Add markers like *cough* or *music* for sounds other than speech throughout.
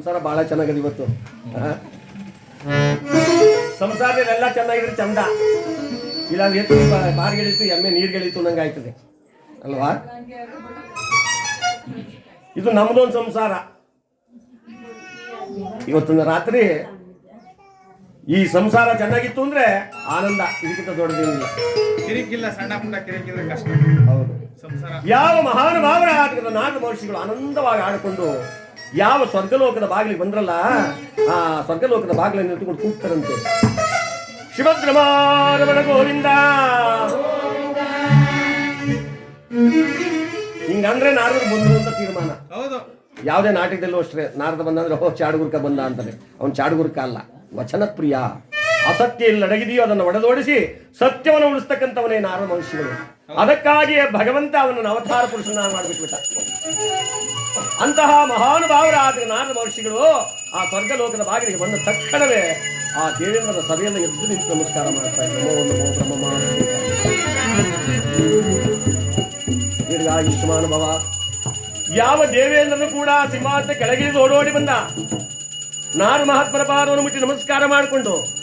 ಸಂಸಾರ ಬಹಳ ಚೆನ್ನಾಗಿದೆ ಇವತ್ತು. ಸಂಸಾರದಲ್ಲೆಲ್ಲ ಚೆನ್ನಾಗಿದ್ರೆ ಚಂದ. ಇಲ್ಲ ಎತ್ತು ಬಾರ್ಗೆಳಿತು ಎಮ್ಮೆ ನೀರ್ಗೆಳಿತು ನಂಗೆ ಆಯ್ತದೆ. ಅಲ್ವಾ? ಇದು ನಮ್ದೊಂದು ಸಂಸಾರ. ಇವತ್ತೊಂದು ರಾತ್ರಿ ಈ ಸಂಸಾರ ಚೆನ್ನಾಗಿತ್ತು ಅಂದ್ರೆ ಆನಂದ. ಇದಕ್ಕಿಂತ ದೊಡ್ಡದೇನಿಲ್ಲ. ಕಿರಿಕಿಲ್ಲ ಸಣ್ಣ ಪುಟ್ಟ ಕಿರಿಕಿದ್ರೆ ಕಷ್ಟ. ಹೌದು. ಸಂಸಾರ. ಯಾವ ಮಹಾನುಭಾವರ ಆಟದ ನಾಲ್ಕು ಮಹರ್ಷಿಗಳು ಆನಂದವಾಗಿ ಆಡಿಕೊಂಡು ಯಾವ ಸ್ವರ್ಗಲೋಕದ ಬಾಗಿಲಿಗೆ ಬಂದ್ರಲ್ಲ ಆ ಸ್ವರ್ಗಲೋಕದ ಬಾಗಿಲನ್ನು ನಿಂತುಕೊಂಡು ಕೂಗ್ತಾರಂತೆ. ಶಿವದ್ರಮಾರಮಣ ಗೋವಿಂದ. ಹಿಂಗಂದ್ರೆ ನಾರದರು ಬಂದ್ರು ಅಂತ ತೀರ್ಮಾನ. ಯಾವುದೇ ನಾಟಕದಲ್ಲೂ ಅಷ್ಟೇ ನಾರದ ಬಂದ ಅಂದ್ರೆ ಓ ಚಾಡುಗುರ್ಕ ಬಂದ ಅಂತಾನೆ. ಅವನು ಚಾಡುಗುರ್ಕ ಅಲ್ಲ ವಚನ ಪ್ರಿಯ ಅಸತ್ಯ ಎಲ್ಲಿ ಅಡಗಿದೆಯೋ ಅದನ್ನು ಒಡೆದೋಡಿಸಿ ಸತ್ಯವನ್ನು ಉಳಿಸ್ತಕ್ಕಂಥವನೇ ನಾರದ ಮಹರ್ಷಿಗಳು. ಅದಕ್ಕಾಗಿಯೇ ಭಗವಂತ ಅವನನ್ನು ಅವತಾರ ಪುರುಷನ ಮಾಡಿಬಿಟ್ಬಿಟ್ಟ. ಅಂತಹ ಮಹಾನುಭಾವರ ಆದ ನಾರದ ಮಹರ್ಷಿಗಳು ಆ ಸ್ವರ್ಗಲೋಕದ ಬಾಗಿಲಿಗೆ ಬಂದ ತಕ್ಷಣವೇ ಆ ದೇವೇಂದ್ರದ ಸಭೆಯನ್ನು ಎದ್ದು ನಿಂತು ನಮಸ್ಕಾರ ಮಾಡ್ತಾ ಇದ್ದಾರೆ ದೀರ್ಘಾಯುಷ್ಮಾನ್ ಯಾವ ದೇವೇಂದ್ರನು ಕೂಡ ಸಿಂಹಾಸನ ಕೆಳಗಿಳಿದು ಓಡೋಡಿ ಬಂದ. ನಾರ ಮಹಾತ್ಮರ ಪಾದವನ್ನು ಮುಟ್ಟಿ ನಮಸ್ಕಾರ ಮಾಡಿಕೊಂಡು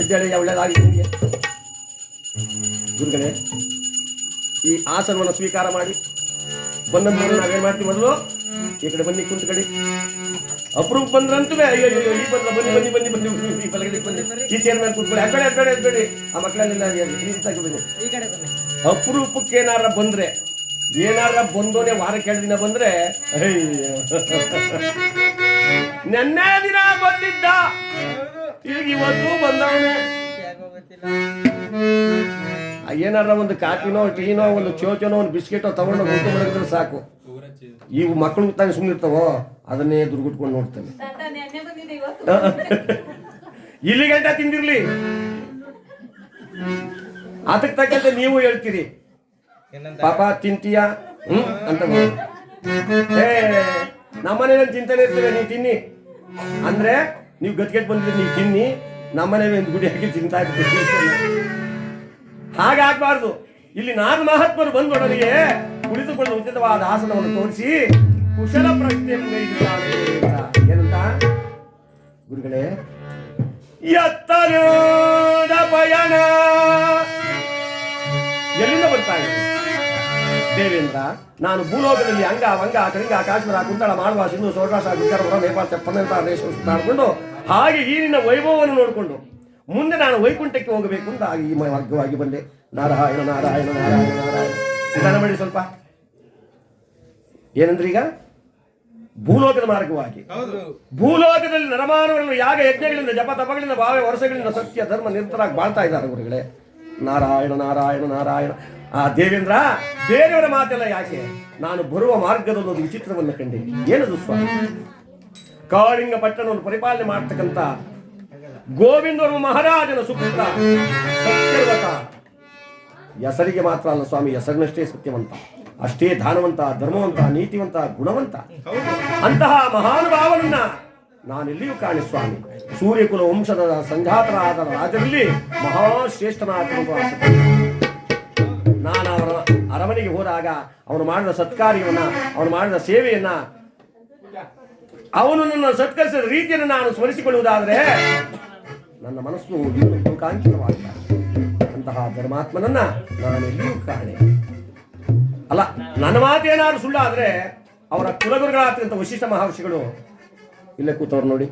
ಎದ್ದೇಳಿ ಒಳ್ಳೆಯದಾಗಿ ನಿಮಗೆ ಗುರುಗಳೇ ಈ ಆಸನವನ್ನು ಸ್ವೀಕಾರ ಮಾಡಿ ಬಂದಂತವ್ರು ನಾವೇನ್ ಮಾಡ್ತೀವಿ ಮೊದಲು? ಈ ಕಡೆ ಬನ್ನಿ ಕುಂತ ಕಡೆ ಅಪ್ರೂಪ್ ಬಂದ್ರಂತೂ ಅಯ್ಯೋ ಅಯ್ಯೋ ಈ ಬಂದ ಬನ್ನಿ ಬನ್ನಿ ಬನ್ನಿ ಬನ್ನಿ ಬಲಗಡೆಗೆ ಬನ್ನಿ ಈ ಚೇರ್ ಮೇಲೆ ಕೂತ್ಕೊಳ್ಳಿ. ಆ ಕಡೆ ಆ ಮಕ್ಕಳನ್ನೆಲ್ಲ ನೀಟಾಗಿ ಬನ್ನಿ. ಈ ಕಡೆ ಬನ್ನಿ. ಅಪರೂಪಕ್ಕೆ ಏನಾರ ಬಂದ್ರೆ ಏನಾರ ಬಂದೋನೆ ವಾರಕ್ಕೆ ಎರಡು ದಿನ ಬಂದ್ರೆ ಅಯ್ಯೋ. *laughs* ನೆನ್ನೆ ದಿನ ಬಂದಿದ್ದ. ಈಗ ಇವತ್ತು ಬಂದವನೇ. ಏನಾರ ಒಂದು ಕಾಫಿನೋ, ಟೀನೋ, ಒಂದು ಚೋಚನೋ, ಒಂದು ಬಿಸ್ಕೆಟೋ ತಗೊಂಡು ಊಟ ಸಾಕು. ಈ ಮಕ್ಕಳು ತಾನೇ ಸುಮ್ಮನಿರ್ತಾವೋ ಅದನ್ನೇ ದುರ್ಗುಟ್ಕೊಂಡು ಇವತ್ತು *laughs* ಇಲ್ಲಿ ಗಂಟ ತಿಂದಿರ್ಲಿ. ಅದಕ್ಕೆ ತಕ್ಕಂತೆ ನೀವು ಹೇಳ್ತೀರಿ. ಪಾಪ, ತಿಂತೀಯ? ಹ್ಮ್? ಅಂತ ನಮ್ಮನೇನ ಏ, ನಮ್ಮನೇಲಿ ತಿಂತಾನೆ ಇರ್ತೇವೆ ನೀವು ತಿನ್ನಿ. ಅಂದ್ರೆ ನೀವು ಗದ್ಗೆಟ್ ಬಂದ್ರೆ ನೀವು ತಿನ್ನಿ ನಮ್ಮನೆ ಒಂದು ಗುಡಿ ಹಾಕಿ ತಿಂತಾ ಇರ್ತೀವಿ ಹಾಗಾಗ್ಬಾರ್ದು. ಇಲ್ಲಿ ನಾಲ್ಕು ಮಹಾತ್ಮರು ಬಂದೊಡನಿಗೆ ಕುಳಿತುಕೊಂಡು ಉಚಿತವಾದ ಆಸನವನ್ನು ತೋರಿಸಿ, ಕುಶಲ ಪ್ರಶ್ನೆ ಏನಂತ? ಗುರುಗಳೇ ಎತ್ತರ ಪಯಣ. ಎಲ್ಲಿಂದ ಬರ್ತಾ ಇದೆ? ದೇವೇಂದ್ರ ನಾನು ಭೂಲೋಕದಲ್ಲಿ ಅಂಗ ವಂಗ ಕಳಿಂಗ ಕಾಶ್ಮೀರ ಕುಂತಳ ಮಾಡುವ ಸಿಂಧು ಸೋಟಾಸ ಗುಜರ ನೇಪಾಳ ತೆಪ್ಪನೆಂತ ದೇಶ ಸುತ್ತಾಡ್ಕೊಂಡು ಹಾಗೆ ಈ ನಿನ್ನ ವೈಭವವನ್ನು ನೋಡಿಕೊಂಡು ಮುಂದೆ ನಾನು ವೈಕುಂಠಕ್ಕೆ ಹೋಗಬೇಕು ಅಂತ ಹಾಗೆ ಈ ಮಾರ್ಗವಾಗಿ ಬಂದೆ. ನಾರಾಯಣ ನಾರಾಯಣ ನಾರಾಯಣ ನಾರಾಯಣ. ನಿಧಾನ ಮಾಡಿ ಸ್ವಲ್ಪ. ಏನಂದ್ರೆ ಈಗ? ಭೂಲೋಕದ ಮಾರ್ಗವಾಗಿ. ಭೂಲೋಕದಲ್ಲಿ ನರಮಾನವರನ್ನು ಯಾಗ ಯಜ್ಞಗಳಿಂದ ಜಪ ತಪಗಳಿಂದ ಭಾವ ವರ್ಷಗಳಿಂದ ಸತ್ಯ ಧರ್ಮ ನಿರತರಾಗಿ ಬಾಳ್ತಾ ಇದ್ದಾರೆ ಗುರುಗಳೇ. ನಾರಾಯಣ ನಾರಾಯಣ ನಾರಾಯಣ. ಆ ದೇವೇಂದ್ರ, ಬೇರೆಯವರ ಮಾತೆಲ್ಲ ಯಾಕೆ? ನಾನು ಬರುವ ಮಾರ್ಗದಲ್ಲಿ ಒಂದು ವಿಚಿತ್ರವನ್ನು ಕಂಡೆ. ಏನದು ಸ್ವಾಮಿ? ಕಾಳಿಂಗ ಪಟ್ಟಣವನ್ನು ಪರಿಪಾಲನೆ ಮಾಡ್ತಕ್ಕಂಥ ಗೋವಿಂದರು ಮಹಾರಾಜನ ಸುಪುತ್ರ ಹೆಸರಿಗೆ ಮಾತ್ರ ಅಲ್ಲ ಸ್ವಾಮಿ, ಹೆಸರಿನಷ್ಟೇ ಸತ್ಯವಂತ. ಅಷ್ಟೇ ದಾನವಂತ, ಧರ್ಮವಂತ, ನೀತಿವಂತ, ಗುಣವಂತ. ಅಂತಹ ಮಹಾನುಭಾವನನ್ನ ನಾನೆಲ್ಲಿಯೂ ಕಾಣಿ ಸ್ವಾಮಿ. ಸೂರ್ಯಕುಲ ವಂಶದ ಸಂಘಾತರಾದ ರಾಜರಲ್ಲಿ ಮಹಾಶ್ರೇಷ್ಠನಾದ ನಾನು ಅವರ ಅರಮನೆಗೆ ಹೋದಾಗ ಅವನು ಮಾಡಿದ ಸತ್ಕಾರ್ಯವನ್ನ ಅವನು ಮಾಡಿದ ಸೇವೆಯನ್ನ ಅವನು ನನ್ನ ಸತ್ಕರಿಸಿದ ರೀತಿಯನ್ನು ನಾನು ಸ್ಮರಿಸಿಕೊಳ್ಳುವುದಾದರೆ ನನ್ನ ಮನಸ್ಸು ಇನ್ನೂ ಲೋಕಾಂಕಿತವಾಗ್ತದೆ ಅಂತಹ ಧರ್ಮಾತ್ಮನನ್ನ ನಾನು ಎಲ್ಲಿಯೂ ಕಾಣೆ ಅಲ್ಲ ನನ್ನ ಮಾತೇನಾದ್ರು ಸುಳ್ಳಾದ್ರೆ ಅವರ ಕುಲಗುರುಗಳಾದಂತ ವಶಿಷ್ಠ ಮಹರ್ಷಿಗಳು ಇಲ್ಲೇ ಕೂತವ್ರು ನೋಡಿ.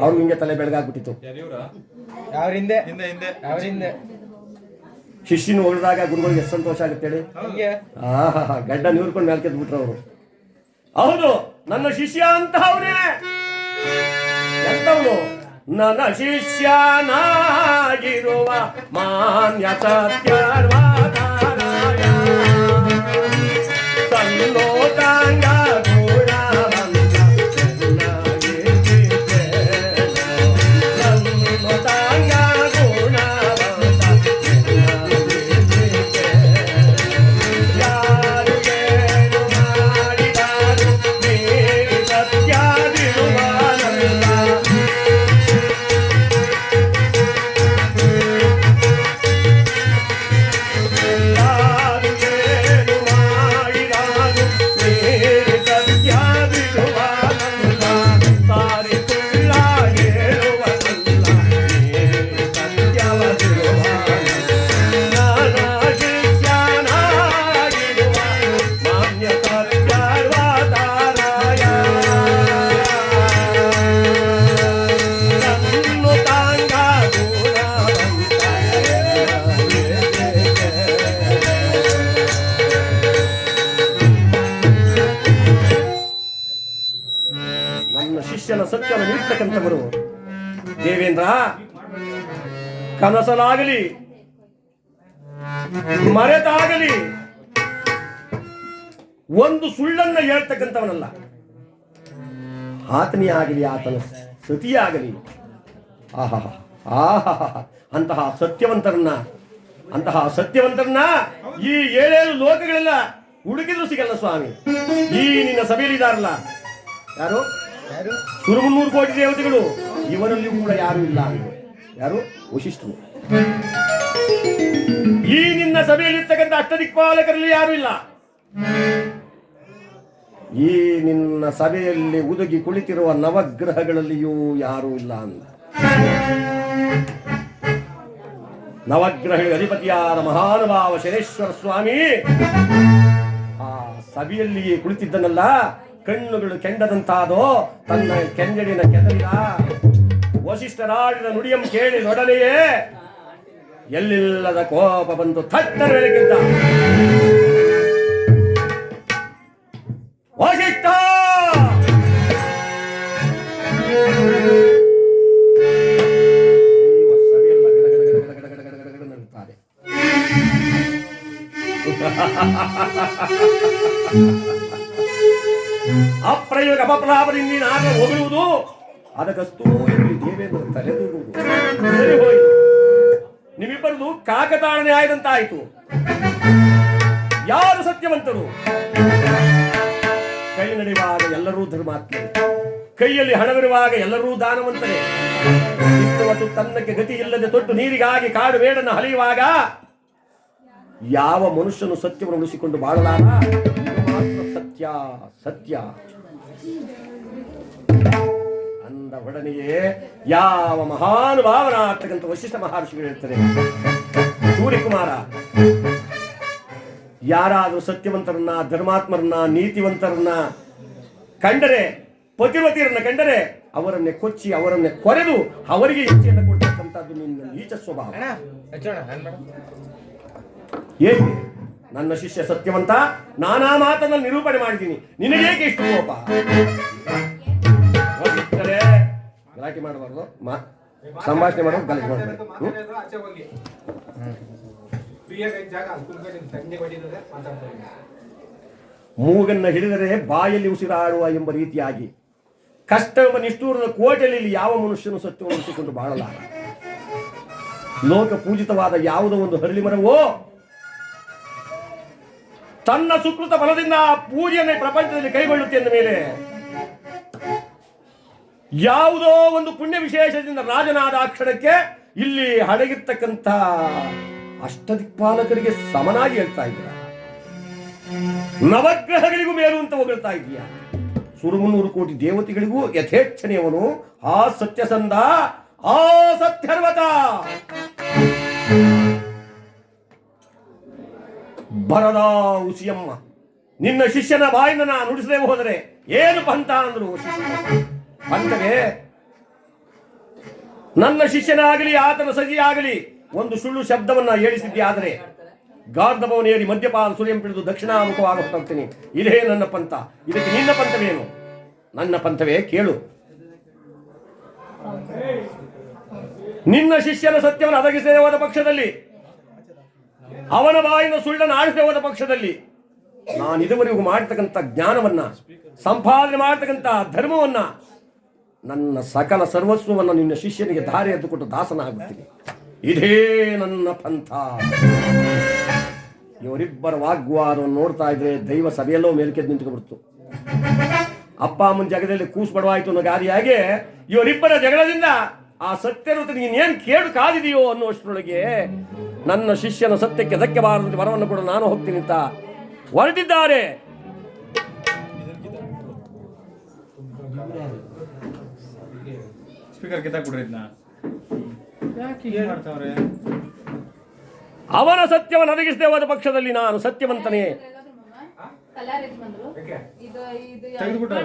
ಅವ್ರಿಗೆ ಹಿಂಗೆ ತಲೆ ಬೆಳಗಾಗ್ಬಿಟ್ಟಿತ್ತು ಯಾರಿವ್ರ ಅವ್ರ ಹಿಂದೆ ಹಿಂದೆ ಹಿಂದೆ ಅವ್ರ ಹಿಂದೆ ಶಿಷ್ಯನ ಹೊಡೆದಾಗ ಗುರುಗಳಿಗೆ ಎಷ್ಟು ಸಂತೋಷ ಆಗುತ್ತೆ ಹೇಳಿ. ಹಾ ಗಡ್ಡ ನೀರ್ಕೊಂಡು ಮೇಲೆ ಬಿಟ್ರು ಅವರು. ಹೌದು ನನ್ನ ಶಿಷ್ಯ ಅಂತಹವನೇ ಎಂತವನು? ನನ್ನ ಶಿಷ್ಯನಾಗಿರುವ ಮಾನ್ಯ ಸತ್ಯರ್ವಾದಾರಾಯ ದೇವೇಂದ್ರ ಕನಸಲಾಗಲಿ ಮರೆತಾಗಲಿ ಒಂದು ಸುಳ್ಳನ್ನ ಹೇಳ್ತಕ್ಕಂಥವನಲ್ಲ. ಆತನೇ ಆಗಲಿ ಆತನ ಸತಿಯಾಗಲಿ. ಆಹಾ ಆಹಾ ಅಂತಹ ಸತ್ಯವಂತರನ್ನ ಅಂತಹ ಸತ್ಯವಂತರನ್ನ ಈ ಏಳೇಳು ಲೋಕಗಳೆಲ್ಲ ಹುಡುಕಿದ್ರು ಸಿಗಲ್ಲ ಸ್ವಾಮಿ. ಈ ನಿನ್ನ ಸಭೆಯಲ್ಲಿದ್ದಾರಲ್ಲ ಯಾರು? ಯಾರು? ಸುರುಮುನ್ನೂರು ಕೋಟಿ ದೇವತೆಗಳು. ಇವರಲ್ಲಿಯೂ ಕೂಡ ಯಾರು ಇಲ್ಲ. ಯಾರು? ವಶಿಷ್ಠರು. ಈ ನಿನ್ನ ಸಭೆಯಲ್ಲಿರ್ತಕ್ಕಂಥ ಅಷ್ಟದಿಕ್ಪಾಲಕರಲ್ಲಿ ಯಾರು ಇಲ್ಲ. ಈ ನಿನ್ನ ಸಭೆಯಲ್ಲಿ ಉದುಗಿ ಕುಳಿತಿರುವ ನವಗ್ರಹಗಳಲ್ಲಿಯೂ ಯಾರೂ ಇಲ್ಲ ಅಂದ. ನವಗ್ರಹಗಳ ಅಧಿಪತಿಯಾದ ಮಹಾನುಭಾವ ಶನೇಶ್ವರ ಸ್ವಾಮಿ, ಆ ಸಭೆಯಲ್ಲಿಯೇ ಕುಳಿತಿದ್ದನಲ್ಲ, ಕಣ್ಣುಗಳು ಕೆಂಡದಂತಾದೋ, ತನ್ನ ಕೆಂಜಡಿನ ಕೆದರಿದ ವಸಿಷ್ಠರಾಡಿದ ನುಡಿಯಂ ನೋಡಲೆಯೇ? ಎಲ್ಲಿಲ್ಲದ ಕೋಪ ಬಂತು ಥಟ್ಟರ ಬೆಳಗಿದ್ದ ವಸಿಷ್ಠ! ಅಪ್ರಯೋಗ ಅಪಪ್ರಾಪದಿಂದ ನಾನು ಹೋಗಿರುವುದು ಅದಕ್ಕಸ್ತೂ ಇಲ್ಲಿ ದೇವೇಂದ್ರ ತಲೆ ಸರಿ ನಿಮ್ಮಿಬ್ಬರದು ಕಾಕತಾಳನೆ ಆಯ್ದಂತಾಯಿತು. ಯಾರು ಸತ್ಯವಂತರು? ಕೈ ನಡೆಯುವಾಗ ಎಲ್ಲರೂ ಧರ್ಮಾತ್ಮರು. ಕೈಯಲ್ಲಿ ಹಣವಿರುವಾಗ ಎಲ್ಲರೂ ದಾನವಂತರೇ. ಮತ್ತು ತನ್ನಕ್ಕೆ ಗತಿ ಇಲ್ಲದೆ ತೊಟ್ಟು ನೀರಿಗಾಗಿ ಕಾಡು ಬೇಡನ್ನು ಹಲಿಯುವಾಗ ಯಾವ ಮನುಷ್ಯನು ಸತ್ಯವನ್ನು ಉಳಿಸಿಕೊಂಡು ಬಾಳಲಾರ? ಸತ್ಯ ಸತ್ಯ. ಅಂದ ಒಡನೆಯೇ ಯಾವ ಮಹಾನುಭಾವನಾಗ್ತಕ್ಕಂಥ ವಶಿಷ್ಠ ಮಹರ್ಷಿಗಳು ಹೇಳ್ತಾರೆ. ಸೂರ್ಯಕುಮಾರ ಯಾರಾದರೂ ಸತ್ಯವಂತರನ್ನ ಧರ್ಮಾತ್ಮರನ್ನ ನೀತಿವಂತರನ್ನ ಕಂಡರೆ ಪತಿವತಿಯರನ್ನ ಕಂಡರೆ ಅವರನ್ನೇ ಕೊಚ್ಚಿ ಅವರನ್ನೇ ಕೊರೆದು ಅವರಿಗೆ ಇಚ್ಛೆಯನ್ನು ಕೊಡ್ತಕ್ಕಂಥದ್ದು ನಿನ್ನ ನೀಚ ಸ್ವಭಾವ. ಮೇಡಮ್ ನನ್ನ ಶಿಷ್ಯ ಸತ್ಯವಂತ ನಾನಾ ಮಾತನ್ನ ನಿರೂಪಣೆ ಮಾಡಿದ್ದೀನಿ. ನಿನಗೇಕೆ ಇಷ್ಟು ಕೋಪ? ಗಲಾಟೆ ಮಾಡಬಾರ್ದು. ಮಾ ಸಂಭಾಷಣೆ ಮಾಡೋದು ಗಲಾಟೆ ಮಾಡಬಾರ್ದು ಮೂಗನ್ನ ಹಿಡಿದರೆ ಬಾಯಲ್ಲಿ ಉಸಿರಾಡುವ ಎಂಬ ರೀತಿಯಾಗಿ ಕಷ್ಟವೆಂಬ ನಿಷ್ಠೂರದ ಕೋಟೆಯಲ್ಲಿ ಯಾವ ಮನುಷ್ಯನು ಸತ್ಯವನ್ನು ಉಳಿಸಿಕೊಂಡು ಬಾಳಲಾರ ಲೋಕ ಪೂಜಿತವಾದ ಯಾವುದೋ ಒಂದು ಹರಳಿ ಮರವೋ? ತನ್ನ ಸುಕೃತ ಬಲದಿಂದ ಆ ಪೂಜೆಯನ್ನು ಪ್ರಪಂಚದಲ್ಲಿ ಕೈಗೊಳ್ಳುತ್ತೆ ಎಂದ ಮೇಲೆ ಯಾವುದೋ ಒಂದು ಪುಣ್ಯ ವಿಶೇಷದಿಂದ ರಾಜನಾದ ಆ ಕ್ಷಣಕ್ಕೆ ಇಲ್ಲಿ ಹಡಗಿರ್ತಕ್ಕಂಥ ಅಷ್ಟದಿಕ್ಪಾಲಕರಿಗೆ ಸಮನಾಗಿ ಹೇಳ್ತಾ ಇದ್ದಾರೆ? ನವಗ್ರಹಗಳಿಗೂ ಮೇಲು ಅಂತ ಹೊಗಳ್ತಾ ಇದೀಯ ಸುರುಮುನ್ನೂರು ಕೋಟಿ ದೇವತೆಗಳಿಗೂ ಯಥೇಚ್ಛನೆಯವನು ಆ ಸತ್ಯಸಂಧ ಆ ಸತ್ಯರ್ವತ. ಬರದ ಉಸಿಯಮ್ಮ, ನಿನ್ನ ಶಿಷ್ಯನ ಬಾಯಿಂದ ನಾ ನುಡಿಸದೆ ಹೋದರೆ ಏನು ಪಂಥ ಅಂದ್ರು ಶಿಷ್ಯ? ಪಂಥವೇ ನನ್ನ ಶಿಷ್ಯನಾಗಲಿ, ಆತನ ಸಜಿಯಾಗಲಿ ಒಂದು ಸುಳ್ಳು ಶಬ್ದವನ್ನ ಹೇಳಿಸಿದ್ದೆ ಆದರೆ ಗಾರ್ಧಭವನೇರಿ ಮದ್ಯಪಾನ ಸೂರ್ಯಂ ಪಿಡಿದು ದಕ್ಷಿಣಾಮುಖವಾಗಿ ಇದೇ ನನ್ನ ಪಂಥ. ಇದಕ್ಕೆ ನಿನ್ನ ಪಂಥವೇನು? ನನ್ನ ಪಂಥವೇ? ಕೇಳು. ನಿನ್ನ ಶಿಷ್ಯನ ಸತ್ಯವನ್ನು ಅದಗಿಸದೆ ಹೋದ ಪಕ್ಷದಲ್ಲಿ, ಅವನ ಬಾಯಿನ ಸುಳ್ಳನ್ನು ಆಡಿಸದೆ ಹೋದ ಪಕ್ಷದಲ್ಲಿ ನಾನು ಇದುವರೆಗೂ ಮಾಡತಕ್ಕಂಥ ಜ್ಞಾನವನ್ನ, ಸಂಪಾದನೆ ಮಾಡತಕ್ಕಂಥ ಧರ್ಮವನ್ನ ನನ್ನ ಸಕಲ ಸರ್ವಸ್ವವನ್ನು ನಿನ್ನ ಶಿಷ್ಯನಿಗೆ ಧಾರೆ ಎದ್ದುಕೊಟ್ಟು ದಾಸನಾಗುತ್ತೀನಿ. ಇದೇ ನನ್ನ ಪಂಥ. ಇವರಿಬ್ಬರ ವಾಗ್ವಾದವನ್ನು ನೋಡ್ತಾ ಇದ್ರೆ ದೈವ ಸಭೆಯಲ್ಲೋ ಮೇಲ್ಕೆದ್ದು ನಿಂತ್ಕೊಬಿಡ್ತು ಅಪ್ಪ ಅಮ್ಮನ ಜಗದಲ್ಲಿ ಕೂಸು ಬಡವಾಯಿತು ಅನ್ನೋ ಗಾದಿಯಾಗೆ ಇವರಿಬ್ಬರ ಜಗಳದಿಂದ ಆ ಸತ್ಯರುತ ನೀನೇನು ಕೇಳು ಕಾದಿದೆಯೋ ಅನ್ನುವಷ್ಟರೊಳಗೆ ನನ್ನ ಶಿಷ್ಯನ ಸತ್ಯಕ್ಕೆ ಧಕ್ಕೆ ಬಾರದಂತೆ ವರವನ್ನು ಕೂಡ, ನಾನು ಹೋಗ್ತೀನಿ ಅಂತ ಹೊರಟಿದ್ದಾರೆ ಸ್ಪೀಕರ್ ಇದನ್ನ. ಮಾಡ್ತಾವ್ರೆ? ಅವನ ಸತ್ಯವನ್ನು ಒದಗಿಸಿದೆ ಹೋದ ಪಕ್ಷದಲ್ಲಿ ನಾನು ಸತ್ಯವಂತನೇ. ತೆಗೆದುಬಿಟ್ರೆ